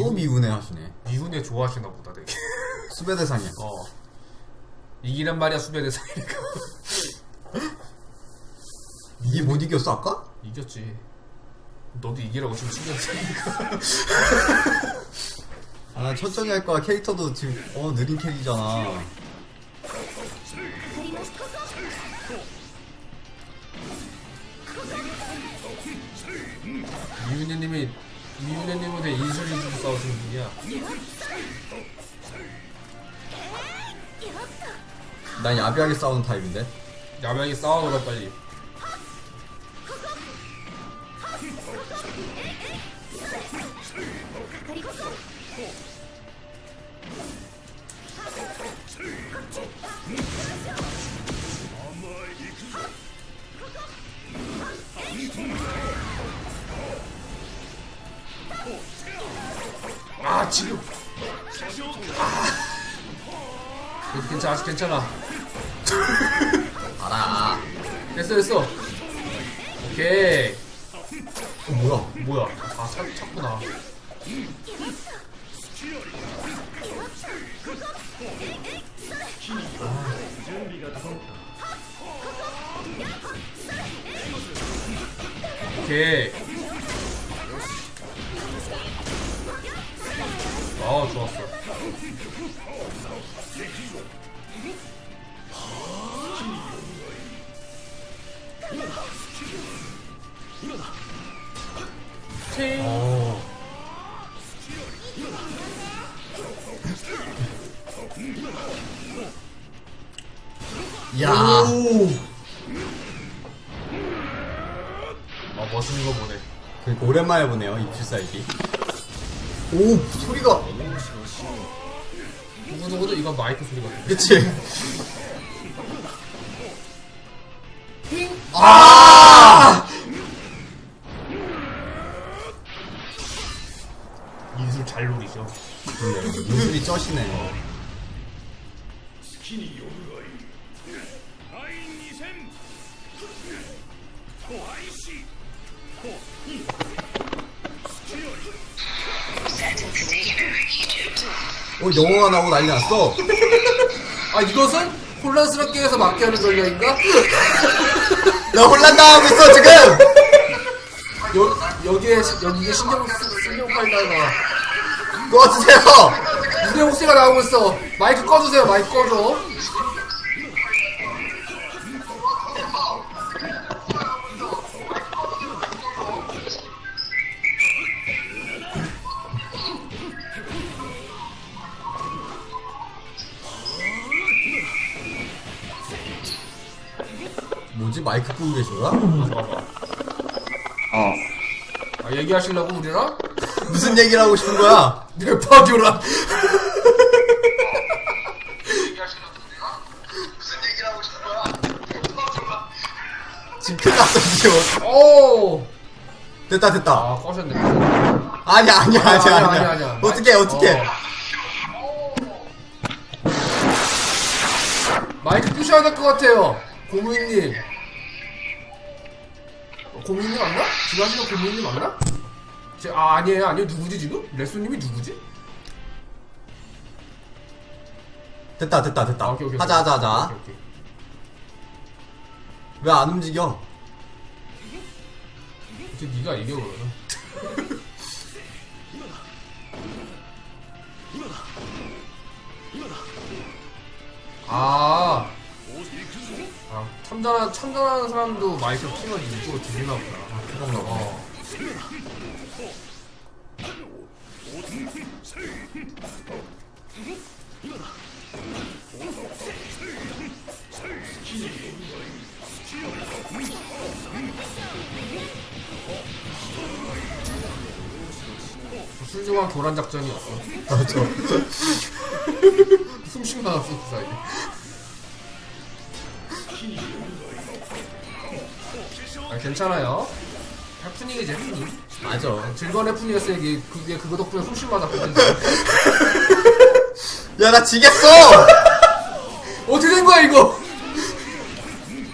또 미운애 하시네. 미운애 좋아하시나 보다 되게. 수배 대상이야. 어. 이기란 말이야 수비대 대상이니까. 이게 못 이겼어 아까? 이겼지. 너도 이기라고 지금 신경 쓰니까. 아, 난 천천히 할 거야. 캐릭터도 지금 어 느린 캐릭이잖아. 미운애님이 미운애님한테 인수를 주고 싸우시는 분이야. 난 야비하게 싸우는 타입인데. 야명이 싸워라 빨리. 아 지금. 아. 괜찮아 괜찮아. 알아. 됐어 됐어. 오케이. 어, 뭐야? 뭐야? 아 차, 찾구나. 오케이 아 좋았어 팅 어. 야. 아 멋있는 거 보네 그러니까 오랜만에 보네요 입출사 이기. 오 소리가. 누구누구도 이건 마이크 소리 같아 그치. 아! 인술 잘 노리죠. 눈술이 쩌시네. 어 영어가 나오고 난리 났어. 아 이것은 혼란스럽게 해서 맞게 하는 전략인가? 나 혼란 당하고 있어 지금. 여, 여기에 시- 여기에 신경 쓰- 신경 팔다가 놓아주세요. 무대 혹시가 나오고 있어 마이크 꺼주세요 마이크 꺼줘 뭐지 마이크 끄고 계신 거야? 잠깐만 아 얘기하시려고 우리랑? 무슨 얘기를 하고 싶은 거야? 뇌파교란 지금 큰일 났어 지금. 오! 됐다 됐다. 아 꺼졌네 아니야 아니야 아니야 아니야, 아니야. 아니야, 아니야. 어떻게 어떻게? 어. 마이크 끄셔야 될 것 같아요. 고무인님. 어, 고무인님 맞나? 하시는 고무인님 맞나? 제, 아, 아니에요. 아니요. 누구지, 지금? 레쏘님이 누구지? 됐다 됐다 됐다. 아, 오케이, 오케이, 하자 오케이. 하자 하자. 오케이, 오케이. 왜 안 움직여? 이제 네가 이겨, 그러면. 아. 아, 참전한, 참전하는 사람도 마이크 키면 이쪽으로 들리나 보다. 아, 그런가 봐. 어. 술중한 교란 작전이었어. 맞아. 숨쉬고 나왔어 그 사이에. 아, 괜찮아요. 해프닝이지 해프닝. 맞아. 네, 즐거운 해프닝이었어 이게 그게 그거 덕분에 훨씬 많았거든. 야 나 지겠어. 어떻게 된 거야 이거?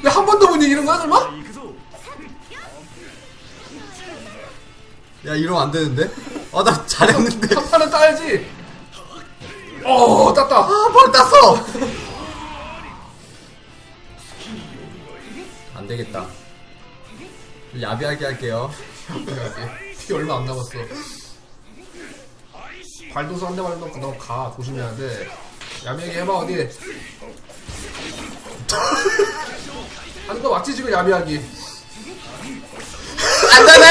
야 한 번도 못 이기는 거야 설마? 야 이러면 안 되는데? 아 나 잘했는데. 한 판은 따야지. 어 땄다. 아벌 땄어. 안 되겠다. 야비하게 할게요. 피 얼마 안 남았어. 발도수 한대 맞으면 너 가. 조심해야 돼. 야미하게 해봐, 어디. 하는 거 맞지, 지금 야미하기. 안 되네!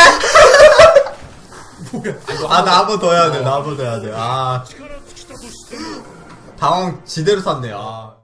뭐야. 이거 아, 하나 나한 번 더 해야 돼, 나 한 번 더 해야 돼. 아. 당황 지대로 샀네, 아.